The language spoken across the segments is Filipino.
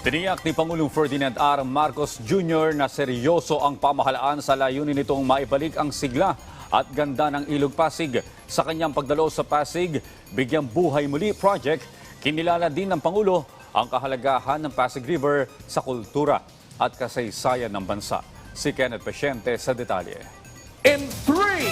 Tiniyak ni Pangulong Ferdinand R. Marcos Jr. na seryoso ang pamahalaan sa layunin nitong maibalik ang sigla at ganda ng Ilog Pasig. Sa kanyang pagdalo sa Pasig, Bigyang Buhay Muli Project, kinilala din ng Pangulo ang kahalagahan ng Pasig River sa kultura at kasaysayan ng bansa. Si Kenneth Pasyente sa detalye. In three,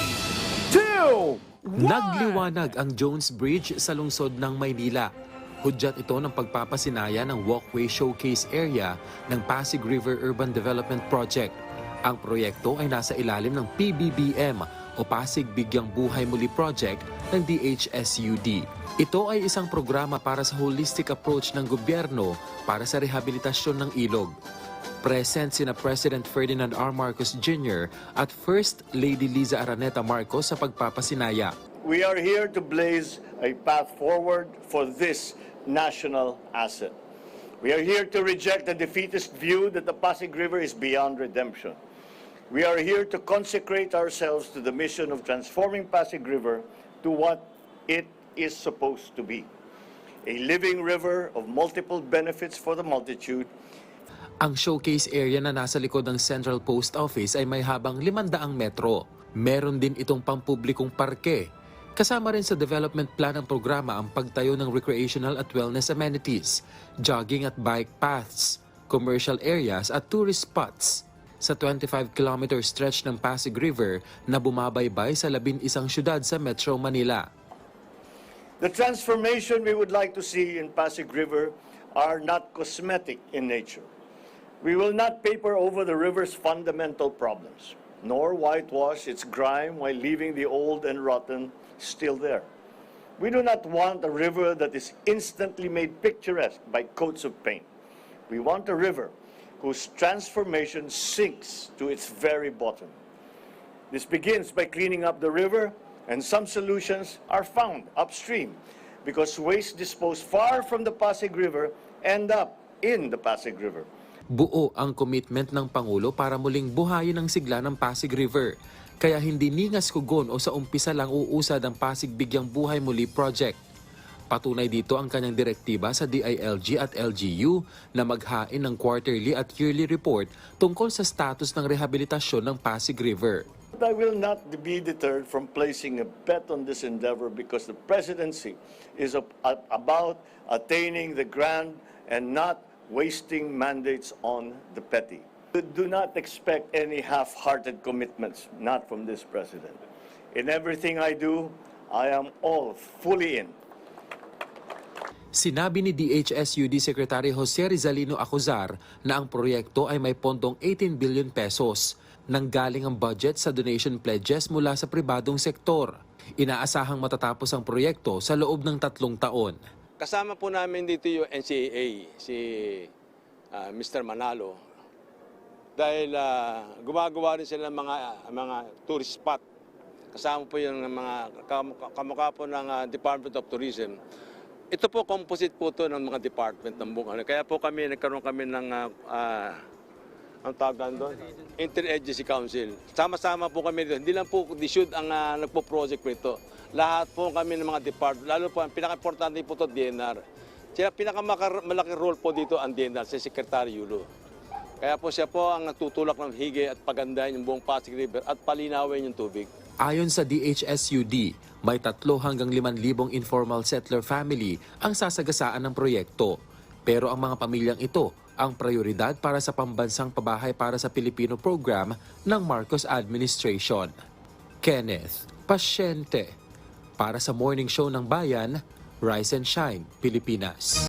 two, Nagliwanag ang Jones Bridge sa lungsod ng Maynila. Hudyat ito ng pagpapasinaya ng walkway showcase area ng Pasig River Urban Development Project. Ang proyekto ay nasa ilalim ng PBBM o Pasig Bigyang Buhay Muli Project ng DHSUD. Ito ay isang programa para sa holistic approach ng gobyerno para sa rehabilitasyon ng ilog. Present sina President Ferdinand R. Marcos Jr. at First Lady Liza Araneta Marcos sa pagpapasinaya. We are here to blaze a path forward for this national asset. We are here to reject the defeatist view that the Pasig River is beyond redemption. We are here to consecrate ourselves to the mission of transforming Pasig River to what it is supposed to be. A living river of multiple benefits for the multitude Ang showcase area na nasa likod ng Central Post Office ay may habang 500 metro. Meron din itong pampublikong parke. Kasama rin sa development plan ng programa ang pagtayo ng recreational at wellness amenities, jogging at bike paths, commercial areas at tourist spots sa 25-kilometer stretch ng Pasig River na bumabaybay sa labing isang syudad sa Metro Manila. The transformation we would like to see in Pasig River are not cosmetic in nature. We will not paper over the river's fundamental problems, nor whitewash its grime while leaving the old and rotten still there. We do not want a river that is instantly made picturesque by coats of paint. We want a river whose transformation sinks to its very bottom. This begins by cleaning up the river, and some solutions are found upstream because waste disposed far from the Pasig River end up in the Pasig River. Buo ang commitment ng Pangulo para muling buhayin ang sigla ng Pasig River. Kaya hindi ningas kugon o sa umpisa lang uusad ang Pasig Bigyang Buhay Muli Project. Patunay dito ang kanyang direktiba sa DILG at LGU na maghain ng quarterly at yearly report tungkol sa status ng rehabilitasyon ng Pasig River. I will not be deterred from placing a bet on this endeavor because the presidency is ab- ab- about attaining the grand and not wasting mandates on the petty. Do not expect any half-hearted commitments, not from this president. In everything I do, I am all fully in. Sinabi ni DHSUD Secretary Jose Rizalino Acuzar na ang proyekto ay may pondong 18 billion pesos. Nanggaling ang budget sa donation pledges mula sa pribadong sektor. Inaasahang matatapos ang proyekto sa loob ng tatlong taon. Kasama po namin dito yung NCAA, si ah, Mr. Manalo. Dahil ah, gumagawa rin sila ng mga, mga tourist spot. Kasama po yung mga kam- kamukha po ng ah, Department of Tourism. Ito po, composite po to ng mga department ng buong ano. Kaya po kami, nagkaroon kami ng, ah, ah, ang tawag doon? Interagency Council. Sama-sama po kami dito. Hindi lang po DSUD ang ah, nagpo-project po ito. Lahat po kami ng mga department. Lalo po, ang pinaka-importante po ito, DNR. Kaya pinakamalaki role po dito ang DNR, si Secretary Yulo. Kaya po siya po ang nagtutulak ng hige at pagandahin yung buong Pasig River at palinawin yung tubig. Ayon sa DHSUD, may tatlo hanggang 5,000 informal settler family ang sasagasaan ng proyekto. Pero ang mga pamilyang ito ang prioridad para sa pambansang pabahay para sa Pilipino program ng Marcos Administration. Kenneth Pasyente para sa Morning Show ng Bayan, Rise and Shine, Pilipinas.